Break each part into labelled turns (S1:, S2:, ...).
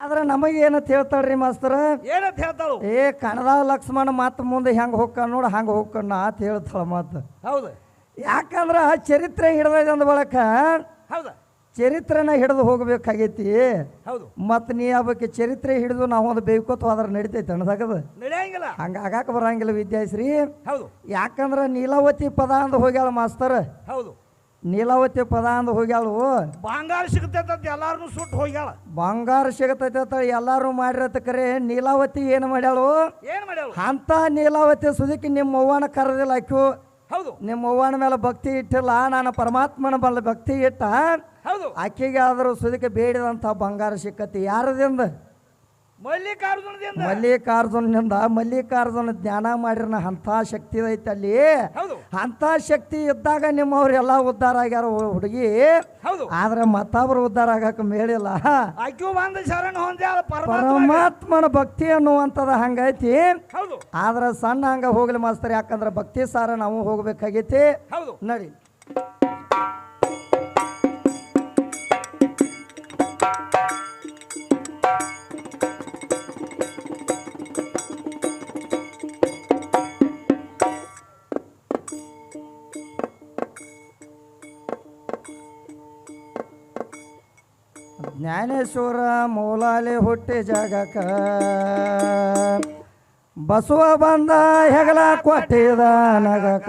S1: ಆದ್ರೆ ನಮಗೆ ಏನಂತ ಹೇಳ್ತಾಳ್ರಿ ಮಾಸ್ತರ?
S2: ಏನಂತ ಹೇಳ್ತಾಳು?
S1: ಏ ಕಣದ ಲಕ್ಷ್ಮಣ ಮತ್ತೆ ಮುಂದೆ ಹೆಂಗೆ ಹೋಗ್ಕ ನೋಡ ಹಂಗೆ ಹೋಗ್ಕಣ್ಣ ಅಂತ ಹೇಳ್ತಾಳ ಮತ್ತ
S2: ಹೌದು.
S1: ಯಾಕಂದ್ರ ಚರಿತ್ರೆ ಹಿಡ್ದ ಅಂದ ಬಳಕ
S2: ಹೌದು.
S1: ಚರಿತ್ರೆನ ಹಿಡಿದು ಹೋಗ್ಬೇಕಾಗೈತಿ.
S2: ಹೌದು.
S1: ಮತ್ತು ನೀ ಅದಕ್ಕೆ ಚರಿತ್ರೆ ಹಿಡಿದು ನಾವು ಒಂದು ಬೇಯ್ಕೋತ ಹೋದ್ರೆ ನಡಿತೈತೆ ಅಣ್ಣದಾಗದ?
S2: ನಡೆಯಂಗಿಲ್ಲ.
S1: ಹಂಗೆ ಆಗಾಕ ಬರಂಗಿಲ್ಲ ವಿದ್ಯಾಶ್ರೀ.
S2: ಹೌದು.
S1: ಯಾಕಂದ್ರ ನೀಲಾವತಿ ಪದ ಅಂದ ಹೋಗ್ಯಾಳ ಮಾಸ್ತರ್.
S2: ಹೌದು.
S1: ನೀಲಾವತಿ ಪದ ಅಂದ ಹೋಗ್ಯಾಳು.
S2: ಬಂಗಾರ ಸಿಗತೈತೆ ಅಂತ ಎಲ್ಲಾರು ಸುಟ್ಟು ಹೋಗ್ಯಾಳ.
S1: ಬಂಗಾರ ಸಿಗತೈತೆ ಅಂತ ಎಲ್ಲಾರು ಮಾಡಿರತ್ತ ಕರೆ ನೀಲಾವತಿ ಏನು ಮಾಡ್ಯಾಳು?
S2: ಏನ್ ಮಾಡ್ಯಾಳು?
S1: ಅಂತ ನೀಲಾವತಿ ಸುದಕ್ಕೆ ನಿಮ್ಮ ಅವ್ವನ ಕರೆದಿಲ್ಲ ಆಕ್ಯು
S2: ಹೌದು.
S1: ನಿಮ್ಮ ಅವ್ವನ ಮೇಲೆ ಭಕ್ತಿ ಇಟ್ಟಿಲ್ಲ ನಾನು ಪರಮಾತ್ಮನ ಮೇಲೆ ಭಕ್ತಿ ಇಟ್ಟ.
S2: ಹೌದು.
S1: ಆಕೆಗೆ ಆದರೂ ಸುದಕ್ಕೆ ಬೇಡಿದಂಥ ಬಂಗಾರ ಸಿಕ್ಕತಿ. ಯಾರದಿಂದ?
S2: ಮಲ್ಲಿಕಾರ್ಜುನದಿಂದ.
S1: ಮಲ್ಲಿಕಾರ್ಜುನ ಜ್ಞಾನ ಮಾಡಿರ ಅಂತ ಶಕ್ತಿ ಐತೆ ಅಲ್ಲಿ. ಅಂಥ ಶಕ್ತಿ ಇದ್ದಾಗ ನಿಮ್ಮವ್ರೆಲ್ಲ ಉದ್ಧಾರ ಆಗ್ಯಾರ ಹುಡುಗಿ. ಆದ್ರೆ ಮತ್ತೊಬ್ರು ಉದ್ಧಾರ ಆಗಕ್ಕೆ ಮೇಳಿಲ್ಲ ಪರಮಾತ್ಮನ ಭಕ್ತಿ ಅನ್ನುವಂಥದ್ದು ಹಂಗೈತಿ. ಆದ್ರೆ ಸಣ್ಣ ಹಂಗ ಹೋಗ್ಲಿ ಮಾಸ್ತರ್ ಯಾಕಂದ್ರೆ ಭಕ್ತಿ ಸಾರ ನಾವು ಹೋಗ್ಬೇಕಾಗೈತಿ. ನಡಿ. ಜ್ಞಾನೇಶ್ವರ ಮೂಲಾಲಿ ಹುಟ್ಟಿ ಜಾಗಕ ಬಸವ ಬಂದ ಹೆಗಲ ಕೊಟ್ಟಿದ ನಗಕ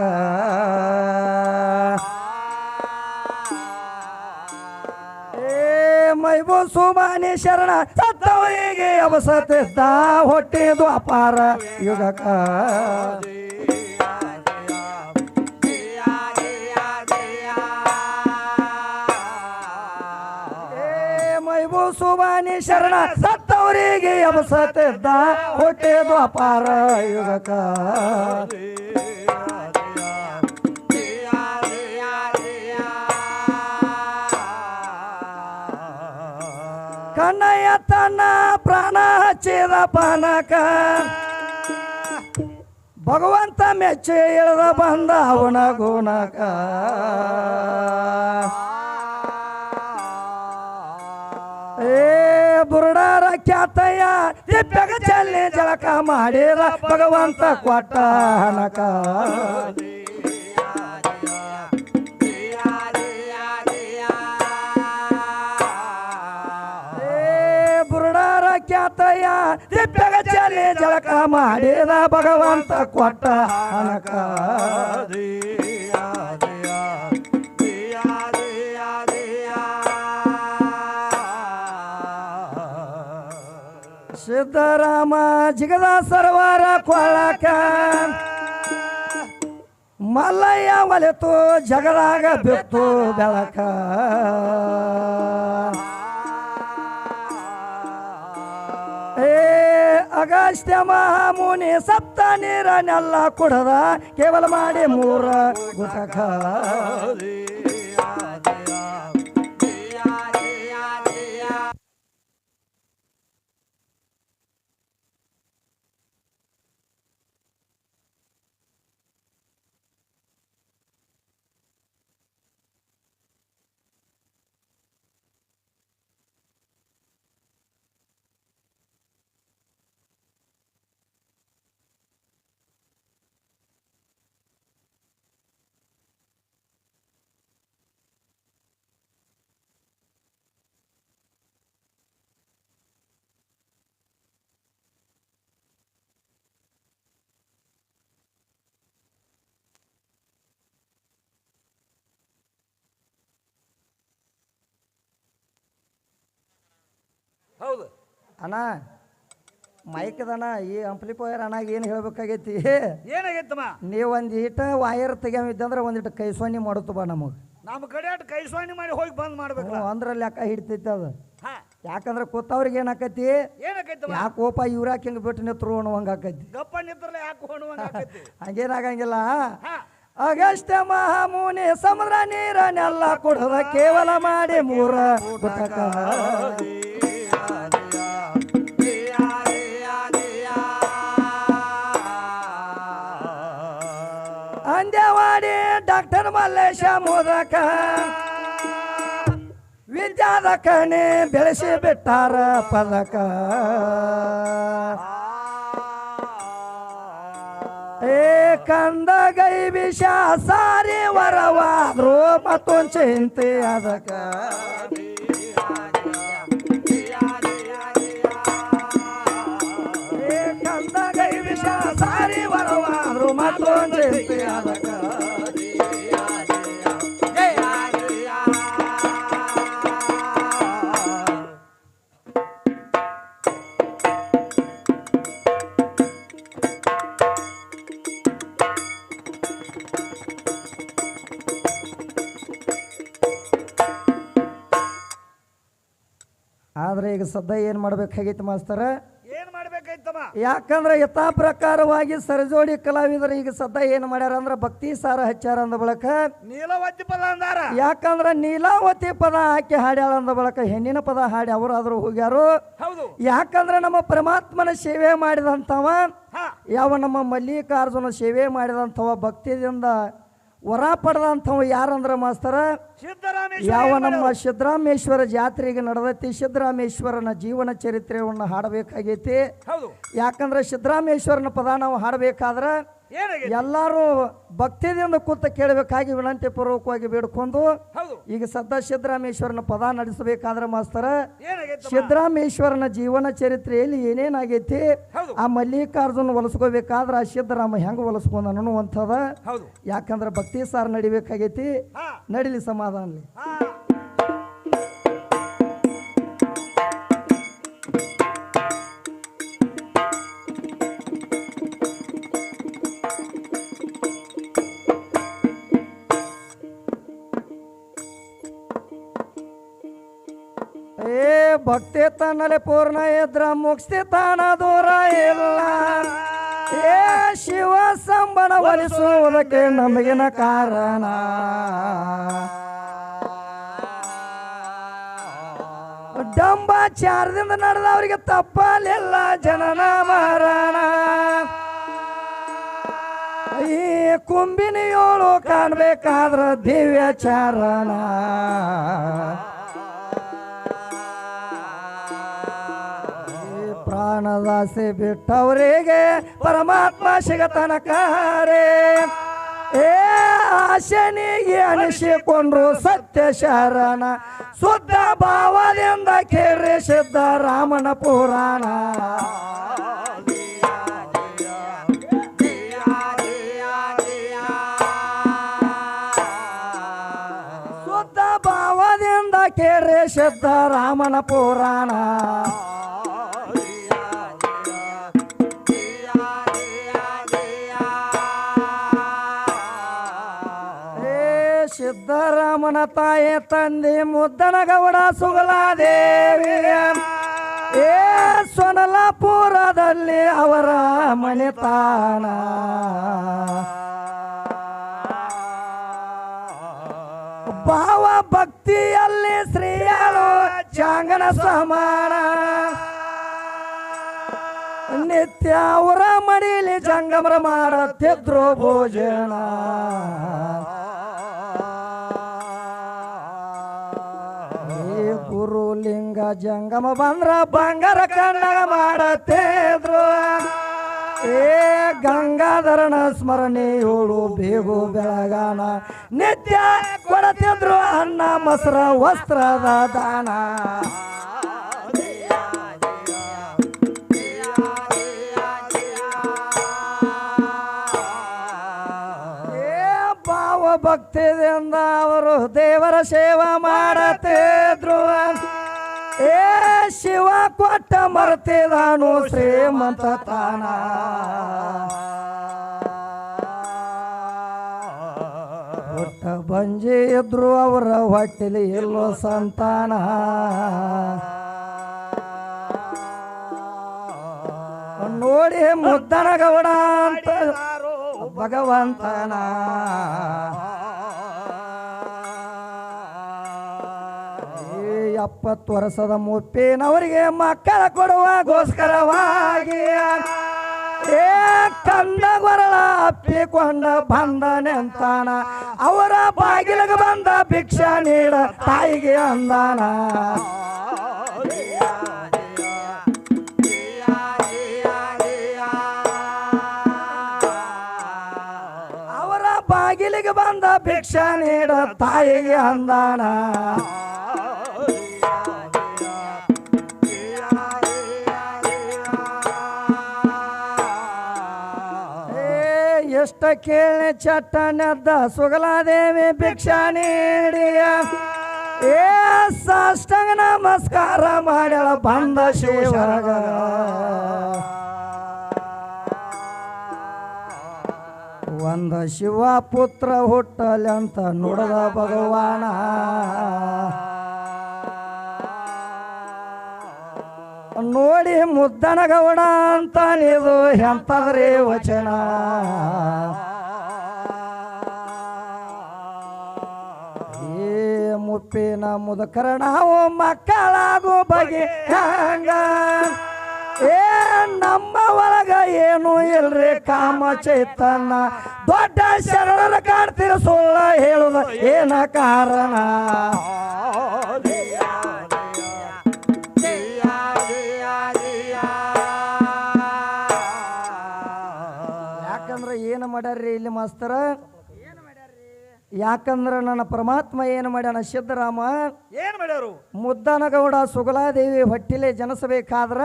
S1: ಮೈಬು ಸುಮಾನಿ ಶರಣ ಸತ್ತವರಿಗೆ ಅವಸತಿದ್ದ ಹೊಟ್ಟಿದು ಅಪಾರ ಯುಗಕ ಸುಮಾನಿ ಶರಣ ಸತ್ತವರಿಗೆ ಅವಸತಿದ್ದ ಹೊಟ್ಟೆ ದ್ವಾಪಾರ ಯುಗಕ. ಕನ್ನಯ್ಯ ತನ್ನ ಪ್ರಾಣ ಹಚ್ಚಿದ ಪಾನಕ. ಭಗವಂತ ಮೆಚ್ಚಿ ಇಳಿದ ಬಂದ ಅವನ ಗುಣಕ ಏ, ಬುರುಡಾರ ಖ್ಯಾತಯ್ಯ ದಿಪ್ಪಗ ಚಲ್ಲಿ ಜಳಕ ಮಾಡಿರ ಭಗವಂತ ಕೊಟ್ಟ ಹಣಕ. ಬುರುಡಾರ ಖ್ಯಾತಯ್ಯ ದಿಪ್ಪಗ ಚಲ್ಲಿ ಜಳಕ ಮಾಡಿರ ಭಗವಂತ ಕೊಟ್ಟ ಹಣಕ. ಸಿದ್ದರಾಮ ಜಿಗದ ಸರ್ವಾರ ಕೊಳಕ. ಮಲ್ಲಯ್ಯ ಒಲೆತು ಜಗದಾಗ ಬಿತ್ತು ಬೆಳಕ. ಏ, ಅಗಸ್ತ್ಯ ಮಹಾಮುನಿ, ಸಪ್ತ ನೀರನ್ನೆಲ್ಲ ಕುಡದ, ಕೇವಲ ಮಾಡಿ ಮೂರ ಗುಟಕ.
S2: ಹೌದು.
S1: ಅಣ್ಣ ಮೈಕದಣ್ಣ ಈ ಅಂಪ್ಲಿಫೈಯರ್ ಅಣ್ಣ ಏನು ಹೇಳ್ಬೇಕಾಗೈತಿ?
S2: ಏನಾಗೈತಮ್ಮ?
S1: ನೀವು ಒಂದು ಈಟ ವಾಯರ್ ತೆಗಿಯಮಿದ್ದಂದ್ರೆ ಒಂದಿಟ್ಟು ಕೈ ಸೋನಿ ಮಾಡುತ್ತ ಬಾ ನಮಗೆ.
S2: ನಮ್ಮ ಕಡೆ ಅಟ್ ಕೈ ಸೋನಿ ಮಾಡಿ ಹೋಗಿ ಬಂದ್ ಮಾಡ್ಬೇಕು.
S1: ಅಂದ್ರೆ ಲೆಕ್ಕ ಹಿಡ್ತೈತೆ ಅದು.
S2: ಹಾ.
S1: ಯಾಕಂದ್ರೆ ಕೂತವ್ರಿಗೆ ಏನಾಕತಿ? ಯಾಕೆ ಕೋಪ ಇವ್ರಾಕ್ ಹಿಂಗೆ ಬಿಟ್ಟು ನಿತ್ರು ಅಣುವಂಗ ಆಕೈತಿ.
S2: ಗಪ್ಪ ನಿಂತ್ರಲ್ಲ ಯಾಕೆ
S1: ಹಂಗೇನಾಗಂಗಿಲ್ಲ. ಅಗಸ್ಟ್ಯ ಮಹಾಮುನಿ ಸಮುದ್ರ ನೀರನ್ನೆಲ್ಲ ಕೊಡೋದ ಕೇವಲ ಮಾಡಿ ಮೂರ ಡಾಕ್ಟರ್ ಮಲ್ಲೇಶ ಮೋದಕ. ವಿದ್ಯಾದಕನೆ ಬೆಳೆಸಿ ಬಿಟ್ಟಾರ ಪದಕ. ಏ ಕಂದ ಗೈ ವಿಷ ಸಾರಿ ವರವಾದ್ರು ಮತ್ತೊಂದು ಚಿಂತೆ ಅದಕ್ಕ ಏ ವಿಷ ಸಾರಿ ವರವಾದ್ರು ಮತ್ತೊಂದು ಚಿಂತೆ ಅದಕ್ಕ ಈಗ ಸದ್ಯ ಏನು ಮಾಡ್ಬೇಕಾಗೈತೆ ಮಾಸ್ತರ?
S2: ಏನ್ ಮಾಡ್ಬೇಕಾಯ್ತಮ್ಮ?
S1: ಯಾಕಂದ್ರೆ ಯಥಾ ಪ್ರಕಾರವಾಗಿ ಸರಜೋಡಿ ಕಲಾವಿದರು ಈಗ ಸದ್ದ ಏನ್ ಮಾಡ್ಯಾರ ಅಂದ್ರೆ ಭಕ್ತಿ ಸಾರ ಹಚ್ಚಾರ ಅಂದ ಬಳಕ
S2: ನೀಲಾವತಿ ಪದ ಅಂದಾರ.
S1: ಯಾಕಂದ್ರ ನೀಲಾವತಿ ಪದ ಹಾಕಿ ಹಾಡ್ಯಾಳ ಅಂದ ಬಳಕ ಹೆಣ್ಣಿನ ಪದ ಹಾಡಿ ಅವರಾದ್ರೂ ಹೋಗ್ಯಾರು.
S2: ಹೌದು.
S1: ಯಾಕಂದ್ರೆ ನಮ್ಮ ಪರಮಾತ್ಮನ ಸೇವೆ ಮಾಡಿದಂಥವ ಯಾವ ನಮ್ಮ ಮಲ್ಲಿಕಾರ್ಜುನ ಸೇವೆ ಮಾಡಿದಂಥವ ಭಕ್ತಿಯಿಂದ ವರ ಪಡೆದಂಥವ ಯಾರಂದ್ರ ಮಾಸ್ತರ? ಯಾವ ನಮ್ಮ? ಸಿದ್ದರಾಮೇಶ್ವರ ಜಾತ್ರೆಗೆ ನಡೆದೈತಿ ಸಿದ್ದರಾಮೇಶ್ವರನ ಜೀವನ ಚರಿತ್ರೆಯನ್ನು ಹಾಡಬೇಕಾಗೈತಿ. ಯಾಕಂದ್ರೆ ಸಿದ್ದರಾಮೇಶ್ವರನ ಪದ ನಾವು ಹಾಡಬೇಕಾದ್ರೆ ಎಲ್ಲರೂ ಭಕ್ತಿದಿಂದ ಕೂತ ಕೇಳಬೇಕಾಗಿ ವಿನಂತಿ ಪೂರ್ವಕವಾಗಿ ಬೇಡ್ಕೊಂಡು
S2: ಹೌದು.
S1: ಈಗ ಸದಾ ಸಿದ್ದರಾಮೇಶ್ವರನ ಪದ ನಡೆಸಬೇಕಾದ್ರೆ ಮಾಸ್ತರ ಸಿದ್ದರಾಮೇಶ್ವರನ ಜೀವನ ಚರಿತ್ರೆಯಲ್ಲಿ ಏನೇನಾಗೈತಿ
S2: ಹೌದು.
S1: ಆ ಮಲ್ಲಿಕಾರ್ಜುನ ಹೊಲಸ್ಕೋಬೇಕಾದ್ರೆ ಆ ಸಿದ್ದರಾಮ ಹೆಂಗ ಹೊಲಸ್ಕೊಂಡ ಅನ್ನುವಂಥದ.
S2: ಹೌದು.
S1: ಯಾಕಂದ್ರೆ ಭಕ್ತಿ ಸಾರ್ ನಡಿಬೇಕಾಗೈತಿ.
S2: ಹಾ.
S1: ನಡಿಲಿ ಸಮಾಧಾನಲಿ
S2: ಹಾ.
S1: ಭಕ್ತಿ ತನ್ನಲ್ಲಿ ಪೂರ್ಣ ಇದ್ರ ಮುಕ್ತಿ ತಾನ ದೂರ ಇಲ್ಲ. ಏ ಶಿವ ಸಂಬಳ ಒಲಿಸುವುದಕ್ಕೆ ನಮಗಿನ ಕಾರಣ. ಡಂಬಾಚಾರದಿಂದ ನಡೆದವರಿಗೆ ತಪ್ಪಲಿಲ್ಲ ಜನನ ಮರಣ. ಈ ಕುಂಬಿನಿಯೋಳು ಕಾಣ್ಬೇಕಾದ್ರ ದಿವ್ಯ ಚಾರಣ. ಪ್ರಾಣದಾಸೆ ಬಿಟ್ಟವರಿಗೆ ಪರಮಾತ್ಮ ಸಿಗತನಕಾರೆ ಏ ಆಶನಿಗೆ ಅನಿಸಿಕೊಂಡ್ರು ಸತ್ಯ ಶರಣ. ಶುದ್ಧ ಭಾವದಿಂದ ಕೇಳ್ರಿ ರಾಮನ ಪುರಾಣ. ಶುದ್ಧ ಭಾವದಿಂದ ಕೇಳ್ರಿ ರಾಮನ ಪುರಾಣ. ಸಿದ್ದರಾಮನ ತಾಯಿ ತಂದೆ ಮುದ್ದನ ಗೌಡ ಸುಗಲಾದೇವಿ ಏ ಸೊನಲಾಪುರದಲ್ಲಿ ಅವರ ಮನೆತಾಣ ಭಾವ ಭಕ್ತಿಯಲ್ಲಿ ಶ್ರೀಯಾಳು ಚಾಂಗನ ಸಮಾನ. ನಿತ್ಯ ಅವರ ಮಡಿಲಿ ಜಂಗಮರ ಮಾಡುತ್ತಿದ್ರು ಭೋಜನ. ಗುರುಲಿಂಗ ಜಂಗಮ ಬಂದ್ರ ಬಂಗಾರ ಕಣ್ಣಗ ಮಾಡತ್ತೇದ್ರು ಏ ಗಂಗಾಧರನ ಸ್ಮರಣೆಯೋಳು ಬೇಗು ಬೆಳಗಾನ. ನಿತ್ಯ ಕೊಡತಿದ್ರು ಅನ್ನ, ಮೊಸರ, ವಸ್ತ್ರದ ದಾನ. ಭಕ್ತಿದಿಂದ ಅವರು ದೇವರ ಸೇವಾ ಮಾಡತ್ತಿದ್ರು ಏ ಶಿವ ಕೊಟ್ಟ ಮರ್ತಿದಾನು ಶ್ರೀಮಂತ ತಾನ. ಕೊಟ್ಟ ಬಂಜಿ ಇದ್ರು ಅವರ ಹೊಟ್ಟೆಲಿ ಇಲ್ಲೋ ಸಂತಾನ. ನೋಡಿ ಮುದ್ದನ ಗೌಡ ಅಂತ ಭಗವಂತನ. ಎಪ್ಪತ್ತು ವರ್ಷದ ಮುಪ್ಪಿನವರಿಗೆ ಮಕ್ಕಳ ಕೊಡುವಗೋಸ್ಕರವಾಗಿ ಏ ಕಂದ ಗೊರಳ ಅಪ್ಪಿಕೊಂಡ ಬಂದ ನಿಂತಾನ ಅವರ ಬಾಗಿಲಿಗೆ ಬಂದ ಭಿಕ್ಷ ನೀಡ ತಾಯಿಗೆ ಅಂದಾನ. ಅವರ ಬಾಗಿಲಿಗೆ ಬಂದ ಭಿಕ್ಷ ನೀಡ ತಾಯಿಗೆ ಅಂದಾನ. ಎಷ್ಟ ಕೇಳಿ ಚಟ್ಟನದ್ದ ಸುಗಲಾದೇವಿ ಭಿಕ್ಷಾ ನೀಡಿಯ. ಏ ಸಾಷ್ಟಂಗ ನಮಸ್ಕಾರ ಮಾಡ್ಯಾಳ ಬಂದ ಶಿವಗ ಒಂದ ಶಿವ ಪುತ್ರ ಹುಟ್ಟಲಿ ಅಂತ ನುಡದ ಭಗವಾನ. ನೋಡಿ ಮುದ್ದನ ಗೌಡ ಅಂತ ನೀವು ಎಂತದ್ರಿ ವಚನ? ಏ ಮುಪ್ಪಿನ ಮುದಕರ ನಾವು ಮಕ್ಕಳಾಗೋ ಬಗೆ ಹಂಗ. ಏ, ನಮ್ಮ ಒಳಗ ಏನು ಇಲ್ರಿ ಕಾಮ ಚೈತನ್ಯ. ದೊಡ್ಡ ಶರಣರ ಕಾಣ್ತೀರ ಸುಳ್ಳ ಹೇಳುದ ಏನ ಕಾರಣ? ಮಾಡ್ಯಾರ್ರಿ ಇಲ್ಲಿ ಮಾಸ್ತರ? ಯಾಕಂದ್ರ ನನ್ನ ಪರಮಾತ್ಮ ಏನು ಮಾಡ್ಯಾನ ಸಿದ್ದರಾಮ?
S2: ಏನ್ ಮಾಡ್ಯಾರು?
S1: ಮುದ್ದನಗೌಡ ಸುಗಲಾದೇವಿ ಹೊಟ್ಟಿಲೆ ಜನಿಸಬೇಕಾದ್ರ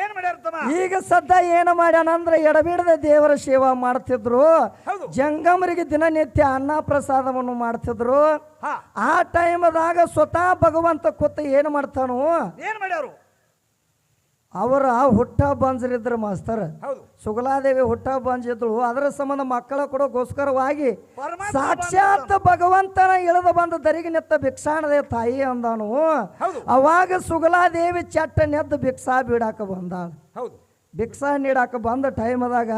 S2: ಏನ್ ಮಾಡ್ಯಾರ
S1: ಈಗ ಸದ್ದ ಏನು ಮಾಡ್ಯಾನಂದ್ರ ಎಡಬಿಡದ ದೇವರ ಸೇವಾ ಮಾಡ್ತಿದ್ರು. ಜಂಗಮರಿಗೆ ದಿನನಿತ್ಯ ಅನ್ನ ಪ್ರಸಾದವನ್ನು ಮಾಡ್ತಿದ್ರು. ಆ ಟೈಮದಾಗ ಸ್ವತಃ ಭಗವಂತ ಕೂತ ಏನು ಮಾಡ್ತಾನು
S2: ಏನ್ ಮಾಡ್ಯಾರು?
S1: ಅವರ ಹುಟ್ಟ ಬಂಜರಿದ್ರು ಮಾಸ್ತರ್.
S2: ಹೌದು.
S1: ಸುಗಲಾದೇವಿ ಹುಟ್ಟ ಬಾಂಜಿದ್ರು ಅದರ ಸಂಬಂಧ ಮಕ್ಕಳ
S2: ಕೊಡೋಕೋಸ್ಕರವಾಗಿ
S1: ಸಾಕ್ಷಾತ್ ಭಗವಂತನ ಇಳಿದು ಬಂದ ದರಿಗೆ ನೆತ್ತ ಭಿಕ್ಷಾಣದೆ ತಾಯಿ ಅಂದಾನು. ಅವಾಗ ಸುಗಲಾದೇವಿ ಚಟ್ಟ ನೆದ್ದ ಭಿಕ್ಷಾ ಬಿಡಾಕ ಬಂದಾಳ.
S2: ಹೌದು.
S1: ಭಿಕ್ಷಾ ನೀಡಾಕ ಬಂದ ಟೈಮದಾಗ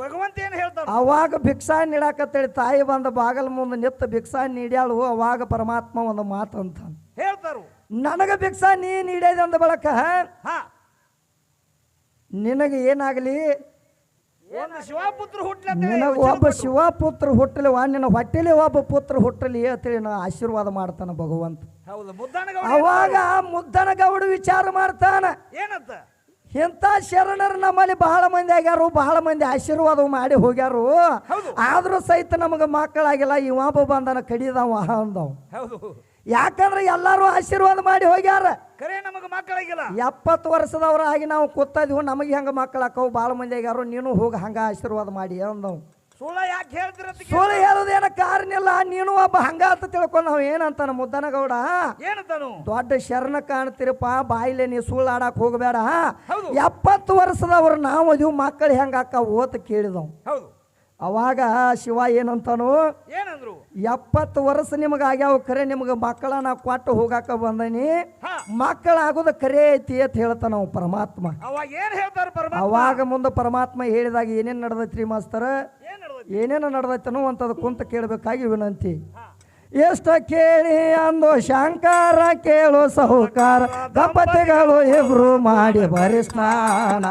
S2: ಭಗವಂತ ಏನ್ ಹೇಳ್ತಾರೆ
S1: ಅವಾಗ ಭಿಕ್ಷಾ ನೀಡಾಕತ್ತೇಳಿ ತಾಯಿ ಬಂದ ಬಾಗಲ ಮುಂದೆ ನಿತ್ತ ಭಿಕ್ಷಾ ನೀಡ್ಯಾಳು. ಅವಾಗ ಪರಮಾತ್ಮ ಒಂದು ಮಾತು ಅಂತ
S2: ಹೇಳ್ತಾರು.
S1: ನನಗ ಭಿಕ್ಷಾ ನೀ ನೀಡ್ಯದ ಅಂದ ಬಳಕ ನಿನಗೆ ಏನಾಗಲಿ?
S2: ಶಿವಪುತ್ರ
S1: ನಿನಗ ಒಬ್ಬ ಶಿವ ಪುತ್ರ ಹುಟ್ಟಲಿ ನಿನ್ನ ಹೊಟ್ಟೆಲಿ ಒಬ್ಬ ಪುತ್ರ ಹುಟ್ಟಲಿ ಅಂತೇಳಿ ನಾ ಆಶೀರ್ವಾದ ಮಾಡ್ತಾನ ಭಗವಂತ. ಅವಾಗ ಮುದ್ದನ ಗೌಡ ವಿಚಾರ ಮಾಡ್ತಾನ.
S2: ಏನಂತ?
S1: ಇಂಥ ಶರಣರು ನಮ್ಮಲ್ಲಿ ಬಹಳ ಮಂದಿ ಆಗ್ಯಾರು ಬಹಳ ಮಂದಿ ಆಶೀರ್ವಾದ ಮಾಡಿ ಹೋಗ್ಯಾರು. ಆದ್ರೂ ಸಹಿತ ನಮಗೆ ಮಕ್ಕಳಾಗಿಲ್ಲ ಇವಾಬ ಬಂದನ ಕಡಿದವ ಅಂದವ್. ಯಾಕಂದ್ರೆ ಎಲ್ಲಾರು ಆಶೀರ್ವಾದ ಮಾಡಿ ಹೋಗ್ಯಾರ.
S2: ಖರೆ ನಮಗೆ ಮಕ್ಕಳಾಗಿಲ್ಲ
S1: ಎಪ್ಪತ್ತು ವರ್ಷದವ್ರ ಆಗಿ ನಾವು ಕೂತದಿವು ನಮಗೆ ಹೆಂಗ ಮಕ್ಕಳು ಹಾಕವು ಭಾಳ ಮಂದಿ ಆಗ್ಯಾರು ನೀನು ಹೋಗಿ ಹಂಗ ಆಶೀರ್ವಾದ ಮಾಡಿ ಅಂದವು.
S2: ಸುಳ್ಳ ಯಾಕೆ ಹೇಳ್ತಿರತ್ತ
S1: ಸುಳ್ಳು ಹೇಳೋದೇನ ಕಾರಣ ಇಲ್ಲ ನೀನು ಒಬ್ಬ ಹಂಗ ಅಂತ ತಿಳ್ಕೊಂಡು ನಾವು ಏನಂತಾನ ಮುದ್ದನಗೌಡ?
S2: ಏನಂತಾನು?
S1: ದೊಡ್ಡ ಶರಣ ಕಾಣ್ತಿರಪ್ಪ ಬಾಯಿಲೆ ನೀ ಸುಳ್ಳಾಡಕ್ ಹೋಗಬೇಡ.
S2: ಹೌದು.
S1: ಎಪ್ಪತ್ತು ವರ್ಷದವ್ರು ನಾವು ಅದು ಮಕ್ಕಳು ಹೆಂಗ ಅಕ್ಕ ಓತ್ ಕೇಳಿದವು.
S2: ಹೌದು.
S1: ಅವಾಗ ಶಿವ ಏನಂತಾನು
S2: ಏನಂದ್ರು?
S1: ಎಪ್ಪತ್ತು ವರ್ಷ ನಿಮಗೆ ಆಗ್ಯಾವ ಕರೆ ನಿಮಗೆ ಮಕ್ಕಳ ನಾ ಕೊಟ್ಟು ಹೋಗಾಕ ಬಂದನಿ. ಮಕ್ಕಳಾಗೋದು ಕರೆ ಐತಿ ಅಂತ ಹೇಳ್ತಾನ ಪರಮಾತ್ಮ.
S2: ಅವಾಗ ಏನ್ ಹೇಳ್ತಾರ ಪರಮಾತ್ಮ?
S1: ಅವಾಗ ಮುಂದೆ ಪರಮಾತ್ಮ ಹೇಳಿದಾಗ ಏನೇನು ನಡೆದೈತ್ರಿ ಮಾಸ್ತರ? ಏನೇನು ನಡೆದೈತನೋ ಅಂತದ ಕುಂತ ಕೇಳಬೇಕಾಗಿ ವಿನಂತಿ. ಎಷ್ಟ ಕೇಳಿ ಅಂದು ಶಂಕರ ಕೇಳು ಸಹುಕಾರ ದಂಪತಿಗಳು ಇಬ್ರು ಮಾಡಿ ಬರಿ ಸ್ನಾನ.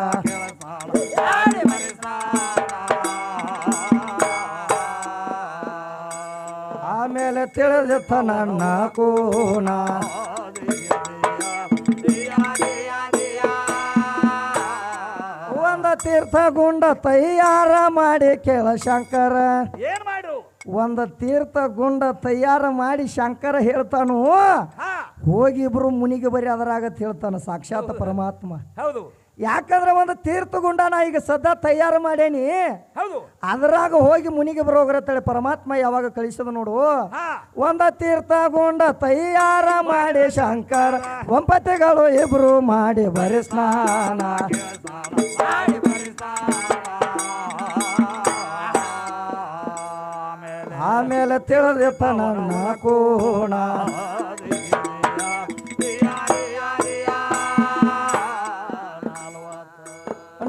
S1: ತಿಳಿದಿತ್ತ ನನ್ನ ಕೋಣ ಒಂದ ತೀರ್ಥ ಗುಂಡ ತಯಾರ ಮಾಡಿ ಕೇಳ ಶಂಕರ.
S2: ಏನ್ ಮಾಡು?
S1: ಒಂದ ತೀರ್ಥ ಗುಂಡ ತಯಾರ ಮಾಡಿ ಶಂಕರ ಹೇಳ್ತಾನು.
S2: ಹಾ.
S1: ಹೋಗಿ ಇಬ್ರು ಮುನಿಗೆ ಬರೀ ಅದರಾಗತ್ ಹೇಳ್ತಾನ ಸಾಕ್ಷಾತ್ ಪರಮಾತ್ಮ.
S2: ಹೌದು.
S1: ಯಾಕಂದ್ರೆ ಒಂದು ತೀರ್ಥ ಗುಂಡ ನಾ ಈಗ ಸದಾ ತಯಾರು ಮಾಡೇನಿ.
S2: ಹೌದು.
S1: ಅದ್ರಾಗ ಹೋಗಿ ಮುನಿಗೆ ಬರೋಗ್ರತ್ತೇಳಿ ಪರಮಾತ್ಮ ಯಾವಾಗ ಕಳಿಸದ ನೋಡು. ಒಂದ ತೀರ್ಥ ಗುಂಡ ತಯಾರ ಮಾಡಿ ಶಂಕರ ಒಂಪತಿಗಳು ಇಬ್ರು ಮಾಡಿ ಬರಿ ಸ್ನಾನ. ಆಮೇಲೆ ತಿಳಿದಿತ್ತ ನನ್ನ ಕೋಣ.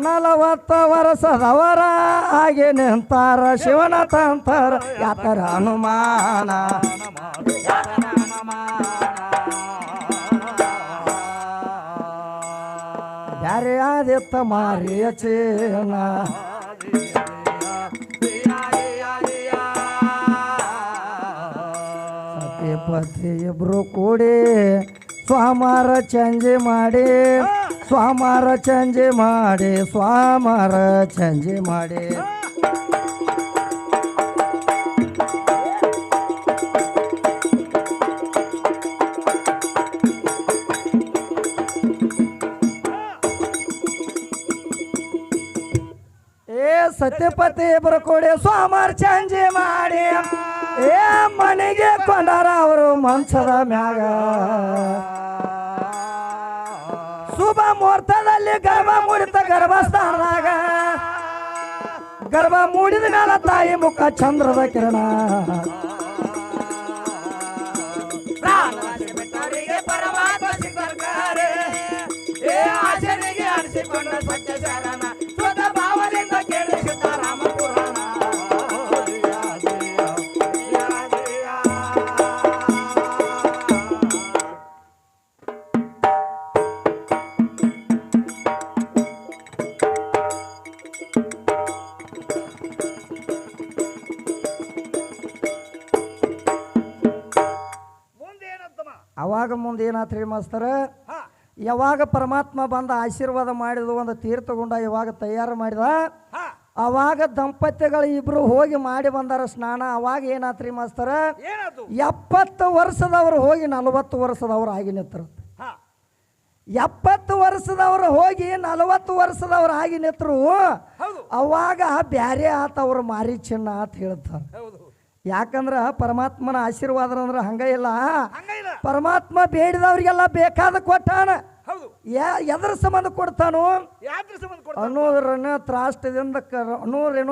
S1: ನಲವತ್ತವರಸದವರ ಹಾಗೆ ನಿಂತಾರ, ಶಿವನ ತಂತಾರ, ಯಾತರ ಹನುಮಾನ ಯಾರೇ ಆದಿತ್ತ ಮಾರಿಯ ಚೇನ. ಪತಿ ಇಬ್ರು ಕೂಡಿ ಸ್ವಾಮಾರ ಚಂಜಿ ಮಾಡಿ. ಸ್ವಾಮಾರ ಚಂಜಿ ಮಾಡಿ, ಸ್ವಾಮಾರ ಚಂಜಿ ಮಾಡಿ. ಏ ಸತ್ಯಪತಿ ಕೊಡಿ ಸ್ವಾಮಾರ ಚಂಜಿ ಮಾಡಿ. ಏ ಮನೆಗೆ ಕೊಂಡಾರ ಅವರು ಮಂಚದ ಮ್ಯಾಗ. ಶುಭ ಮುಹೂರ್ತದಲ್ಲಿ ಗರ್ಭ ಮೂಡಿತ ಗರ್ಭಸ್ಥಾನದಾಗ ಗರ್ಭ ಮೂಡಿದ ಮೇಲೆ ತಾಯಿ ಮುಖ ಚಂದ್ರದ ಕಿರಣ
S2: ಬಿಟ್ಟವರಿಗೆ ಪರಮಾತ್ಮ ಸಿಕ್ಕರ್ಕಾರೆ ಏ ಆಚರಣೆಗೆ ಅನಿಸಿಕೊಂಡ ಸತ್ಯ ಶರಣ
S1: ಅವಾಗ ಮುಂದೆ ಏನಾತ್ರಿ ಮಾಸ್ತರ?
S2: ಹಾ.
S1: ಯಾವಾಗ ಪರಮಾತ್ಮ ಬಂದ ಆಶೀರ್ವಾದ ಮಾಡಿದ ಒಂದು ತೀರ್ಥಗುಂಡ ಯಾವಾಗ ತಯಾರು ಮಾಡಿದ? ಅವಾಗ ದಂಪತಿಗಳು ಇಬ್ರು ಹೋಗಿ ಮಾಡಿ ಬಂದಾರ ಸ್ನಾನ. ಅವಾಗ ಏನಾತ್ರಿ ಮಾಸ್ತರ? ಎಪ್ಪತ್ತು ವರ್ಷದವ್ರು ಹೋಗಿ ನಲವತ್ತು ವರ್ಷದವ್ರು ಆಗಿ ನಿಂತರು. ಎಪ್ಪತ್ತು ವರ್ಷದವ್ರು ಹೋಗಿ ನಲವತ್ತು ವರ್ಷದವ್ರು ಆಗಿ ನಿಂತರು. ಅವಾಗ ಬ್ಯಾರೆ ಆತ ಅವ್ರು ಮಾರಿ ಚಿನ್ನ ಅಂತ ಹೇಳ್ತಾರೆ. ಯಾಕಂದ್ರ ಪರಮಾತ್ಮನ ಆಶೀರ್ವಾದ ಅಂದ್ರೆ ಹಂಗ ಇಲ್ಲ. ಪರಮಾತ್ಮ ಬೇಡಿದವ್ರಿಗೆಲ್ಲ ಬೇಕಾದ ಕೊಟ್ಟಾನ.
S2: ಹೌದು.
S1: ಯಾ- ಎದ್ರ ಸಂಬಂಧ ಕೊಡ್ತಾನು?
S2: ಯಾತ್ರ ಸಂಬಂಧ
S1: ತ್ರಾಷ್ಟದಿಂದ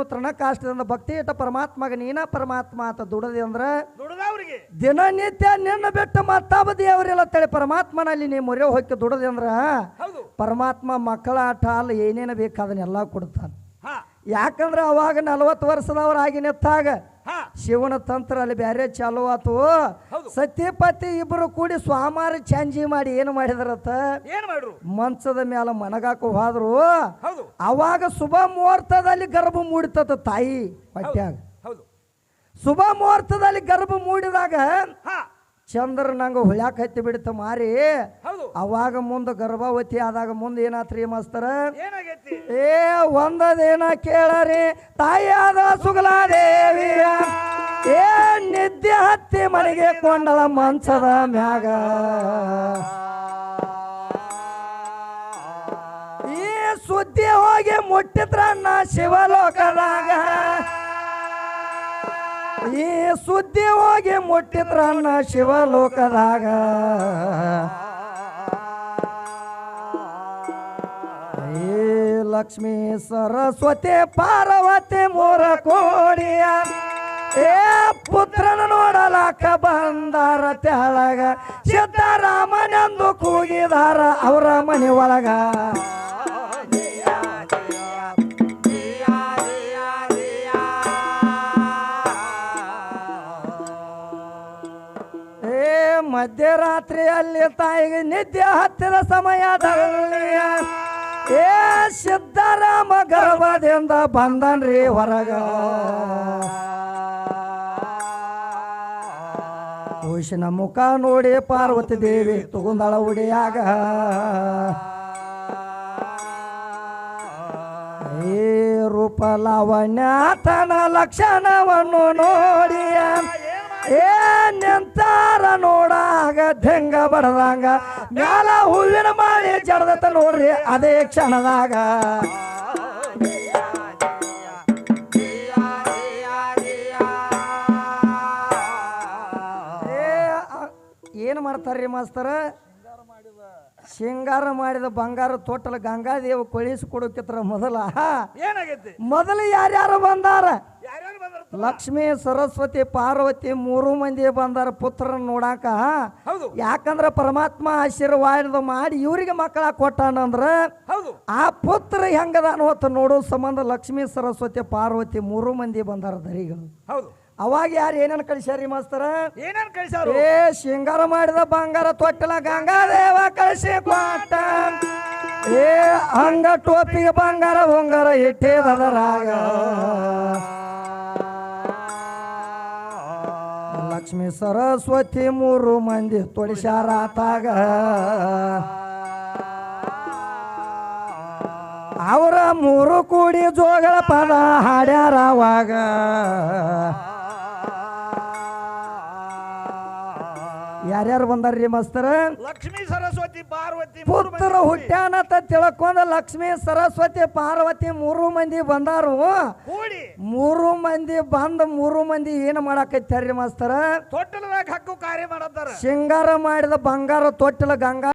S1: ತ್ರಣ ಕಾಷ್ಟದಿಂದ ಭಕ್ತಿ ಇಟ್ಟ ಪರಮಾತ್ಮಗ ನೀನ ಪರಮಾತ್ಮ ಅಂತ ದುಡದಿ ಅಂದ್ರ
S2: ದುಡ್ದವ್ರಿಗೆ.
S1: ದಿನನಿತ್ಯ ನಿನ್ನ ಬಿಟ್ಟು ಮತ್ತಾವ ದೇವರಿಲ್ಲ ತಳಿ ಪರಮಾತ್ಮನಲ್ಲಿ ನೀ ಮೊರೆ ಹೋಗಿ ದುಡದಿ ಅಂದ್ರ ಪರಮಾತ್ಮ ಮಕ್ಕಳ ಆಟ ಅಲ್ಲ ಏನೇನು ಬೇಕು ಅದನ್ನೆಲ್ಲ ಕೊಡ್ತಾನೆ. ಯಾಕಂದ್ರೆ ಅವಾಗ ನಲವತ್ತು ವರ್ಷದವರಾಗಿ ನಿಂತಾಗ
S2: ಹಾ
S1: ಶಿವನ ತಂತ್ರ ಅಲ್ಲಿ ಬ್ಯಾರೆ ಚಾಲು ಆತು. ಸತ್ಯಪತಿ ಇಬ್ಬರು ಕೂಡಿ ಸ್ವಾಮಾರ ಚಾಂಜಿ ಮಾಡಿ ಏನು ಮಾಡಿದ್ರತ್ತ?
S2: ಏನ್ ಮಾಡ್ರು?
S1: ಮಂಚದ ಮೇಲೆ ಮನಗಾಕ ಹೋದ್ರು.
S2: ಹೌದು.
S1: ಅವಾಗ ಶುಭ ಮುಹೂರ್ತದಲ್ಲಿ ಗರ್ಭ ಮೂಡಿತದ ತಾಯಿ ಹೊಟ್ಯಾಗ. ಶುಭ ಮುಹೂರ್ತದಲ್ಲಿ ಗರ್ಭ ಮೂಡಿದಾಗ ಚಂದ್ರ ನಂಗೆ ಹುಳ್ಯಾಕ ಹತ್ತಿ ಬಿಡ್ತ ಮಾರಿ.
S2: ಹೌದು.
S1: ಅವಾಗ ಮುಂದೆ ಗರ್ಭವತಿ ಆದಾಗ ಮುಂದೆ ಏನಾತ್ರಿ ಮಾಸ್ತರ?
S2: ಏನಾಗೈತಿ?
S1: ಏ ಒಂದದೇನ ಕೇಳರಿ ತಾಯಿಯಾದ ಸುಗಲಾದೇವಿಯ. ಏ ನಿದ್ದೆ ಹತ್ತಿ ಮನೆಗೆ ಕೊಂಡಳ ಮಂಚದ ಮ್ಯಾಗ. ಈ ಸುದ್ದಿ ಹೋಗಿ ಮುಟ್ಟಿದ್ರನ್ನ ಶಿವಲೋಕದಾಗ. ಈ ಸುದ್ದಿ ಹೋಗಿ ಮುಟ್ಟಿದ್ರನ್ನ ಶಿವಲೋಕದಾಗ. ಏ ಲಕ್ಷ್ಮೀ ಸರಸ್ವತಿ ಪಾರ್ವತಿ ಮೂರ ಕೋಡಿಯ, ಏ ಪುತ್ರನ ನೋಡಲಾಕ ಬಂದಾರ ತೆಳಗ ಸಿದ್ದರಾಮನೆಂದು ಕೂಗಿದಾರ ಅವರ ಮನೆ ಒಳಗ. ಮಧ್ಯರಾತ್ರಿಯಲ್ಲಿ ತಾಯಿಗೆ ನಿದ್ದೆ ಹತ್ತಿದ ಸಮಯದಲ್ಲಿ ಏ ಸಿದ್ದರಾಮ ಗರ್ಭದಿಂದ ಬಂದನ್ರಿ ಹೊರಗ. ಹುಷಿನ ಮುಖ ನೋಡಿ ಪಾರ್ವತಿ ದೇವಿ ತಗೊಂಡಳ ಉಡಿಯಾಗ ಏ ರೂಪ ಲಾವಣ್ಯಾತನ ಲಕ್ಷಣವನ್ನು ನೋಡಿಯ. ಏ ನಿಂತಾರ ನೋಡಾಗ ಧೆಂಗ ಬಡದಂಗ. ಮ್ಯಾಲ ಹೂವಿನ ಮಾಡಿ ಜಡದತ್ತ ನೋಡ್ರಿ, ಅದೇ ಕ್ಷಣದಾಗ. ಏನ್ ಮಾಡ್ತಾರ್ರಿ ಮಾಸ್ತರ? ಶೃಂಗಾರ ಮಾಡಿದ ಬಂಗಾರ ತೋಟಲ ಗಂಗಾದೇವ ಕೊಳಿಸಿ ಕೊಡೋಕಿತ್ರ ಮೊದಲ.
S2: ಏನಾಗೈತಿ?
S1: ಮೊದಲು ಯಾರ್ಯಾರು ಬಂದಾರ? ಲಕ್ಷ್ಮಿ ಸರಸ್ವತಿ ಪಾರ್ವತಿ ಮೂರು ಮಂದಿ ಬಂದಾರ ಪುತ್ರನ ನೋಡಾಕ. ಯಾಕಂದ್ರ ಪರಮಾತ್ಮ ಆಶೀರ್ವಾದ ಮಾಡಿ ಇವರಿಗೆ ಮಕ್ಕಳ ಕೊಟ್ಟಾನಂದ್ರ ಆ ಪುತ್ರ ಹೆಂಗದ ಅನ್ನೋತ್ ನೋಡೋ. ಸಂಬಂಧ ಲಕ್ಷ್ಮೀ ಸರಸ್ವತಿ ಪಾರ್ವತಿ ಮೂರು ಮಂದಿ ಬಂದಾರ ದರಿಗಳು.
S2: ಹೌದು.
S1: ಅವಾಗ ಯಾರು ಏನೇನು ಕಳಿಸ್ಯಾರಿ ಮಾಸ್ತರ?
S2: ಏನೇನು ಕಳಿಸಾರು
S1: ಏ ಶೃಂಗಾರ ಮಾಡಿದ ಬಂಗಾರ ತೊಟ್ಟಲ ಗಂಗಾದೇವ ಕಳಿಸಿ ಕೊಟ್ಟ. ಏ ಹಂಗ ಟೋಪಿಗೆ ಬಂಗಾರ ಉಂಗಾರ ಇಟ್ಟಿದರಾಗ ಲಕ್ಷ್ಮೀ ಸರಸ್ವತಿ ಮೂರು ಮಂದಿ ತೊಡಿಸ್ಯಾರ ತಾಗ ಅವರ ಮೂರು ಕೂಡಿ ಜೋಗಳ ಪದ ಹಾಡ್ಯಾರ ಯಾರ್ಯಾರು ಬಂದಾರ್ರಿ ಮಸ್ತರ?
S2: ಲಕ್ಷ್ಮೀ ಸರಸ್ವತಿ ಪಾರ್ವತಿ ಮೂರು ಮಂದಿ
S1: ಪುತ್ರ ಹುಟ್ಟ್ಯಾನತ ತಿಳ್ಕೊಂಡ ಲಕ್ಷ್ಮೀ ಸರಸ್ವತಿ ಪಾರ್ವತಿ ಮೂರು ಮಂದಿ ಬಂದಾರು.
S2: ಕೂಡಿ.
S1: ಮೂರು ಮಂದಿ ಬಂದ ಮೂರು ಮಂದಿ ಏನ್ ಮಾಡಾಕೈತಾರ್ರಿ ಮಾಸ್ತರ?
S2: ತೊಟ್ಟಲದಾಗ ಹಕ್ಕು ಕಾರ್ಯ ಮಾಡತ್ತಾರ.
S1: ಶೃಂಗಾರ ಮಾಡಿದ ಬಂಗಾರ ತೊಟ್ಟಲ ಗಂಗಾ